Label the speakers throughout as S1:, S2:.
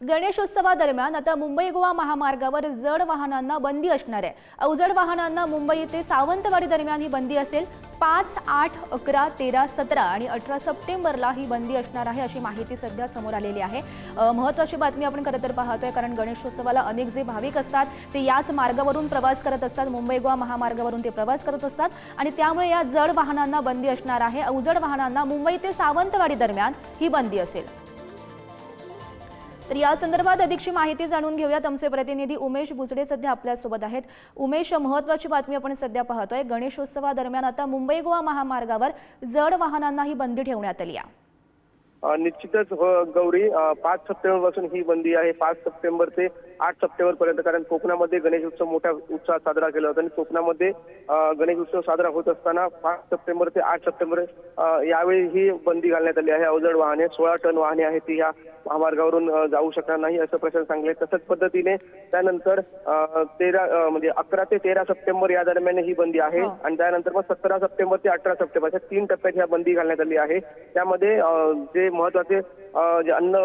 S1: गणेशोत्सवादरम्यान आता मुंबई गोवा महामार्गावर जड वाहनांना बंदी असणार आहे. अवजड वाहनांना मुंबई ते सावंतवाडी दरम्यान ही बंदी असेल. पाच आठ अकरा तेरा सतरा आणि अठरा सप्टेंबरला ही बंदी असणार आहे अशी माहिती सध्या समोर आलेली आहे. महत्त्वाची बातमी आपण खरं तर पाहतोय कारण गणेशोत्सवाला अनेक जे भाविक असतात ते याच मार्गावरून प्रवास करत असतात. मुंबई गोवा महामार्गावरून ते प्रवास करत असतात आणि त्यामुळे या जड वाहनांना बंदी असणार आहे. अवजड वाहनांना मुंबई ते सावंतवाडी दरम्यान ही बंदी असेल. तर या संदर्भात अधिकची माहिती जाणून घेऊयात. आमचे प्रतिनिधी उमेश बुचडे सध्या आपल्यासोबत आहेत. उमेश महत्वाची बातमी आपण सध्या पाहतोय. गणेशोत्सवादरम्यान आता मुंबई गोवा महामार्गावर जड वाहनांना ही बंदी ठेवण्यात आली आहे.
S2: निश्चितच हो, गौरी पाच सप्टेंबरपासून ही बंदी आहे. पाच सप्टेंबर ते आठ सप्टेंबर पर्यंत कारण कोकणामध्ये गणेश उत्सव मोठ्या उत्साहात साजरा केला होता आणि कोकणामध्ये गणेश उत्सव साजरा होत असताना पाच सप्टेंबर ते आठ सप्टेंबर यावेळी ही बंदी घालण्यात आली आहे. अवजड वाहने सोळा टन वाहने आहेत ती या महामार्गावरून जाऊ शकणार नाही असं प्रशासन सांगले. तसंच पद्धतीने त्यानंतर तेरा म्हणजे अकरा ते तेरा सप्टेंबर या दरम्यान ही बंदी आहे.
S1: हो.
S2: आणि त्यानंतर मग सतरा सप्टेंबर ते अठरा सप्टेंबर अशा तीन टप्प्यात ह्या बंदी घालण्यात आली आहे. त्यामध्ये जे महत्त्वाचे अन्न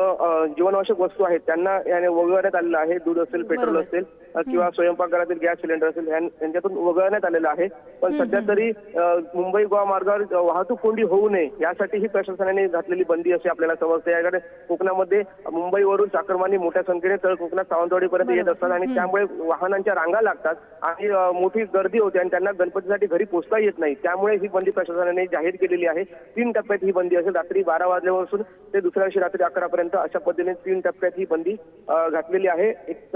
S2: जीवनावश्यक वस्तू आहेत त्यांना याने वगळण्यात आलेलं आहे. दूध असेल पेट्रोल. असेल किंवा स्वयंपाकघरातील गॅस सिलेंडर असेल यांच्यातून वगळण्यात आलेलं आहे. पण सध्या तरी मुंबई गोवा मार्गावर वाहतूक कोंडी होऊ नये यासाठी ही प्रशासनाने घातलेली बंदी अशी आपल्याला समजते. याकडे कोकणामध्ये मुंबईवरून चाकरमानी मोठ्या संख्येने तळ कोकणात सावंतवाडीपर्यंत येत असतात आणि त्यामुळे वाहनांच्या रांगा लागतात आणि मोठी गर्दी होते आणि त्यांना गणपतीसाठी घरी पोहोचता येत नाही. त्यामुळे ही बंदी प्रशासनाने जाहीर केलेली आहे. तीन टप्प्यात ही बंदी असेल. रात्री बारा वाजल्यापासून ते दुसऱ्या दिवशी रात्री अकरा पर्यंत अशा पद्धतीने तीन टप्प्यात ही बंदी घातलेली आहे. एक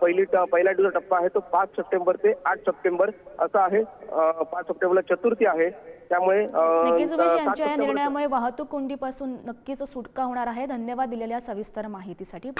S2: पहिली पहिला जो टप्पा आहे तो पाच सप्टेंबर ते आठ सप्टेंबर असा आहे. पाच सप्टेंबरला चतुर्थी आहे. त्यामुळे
S1: नक्कीच यांच्या या निर्णयामुळे वाहतूक कोंडीपासून नक्कीच सुटका होणार आहे. धन्यवाद दिलेल्या सविस्तर माहितीसाठी.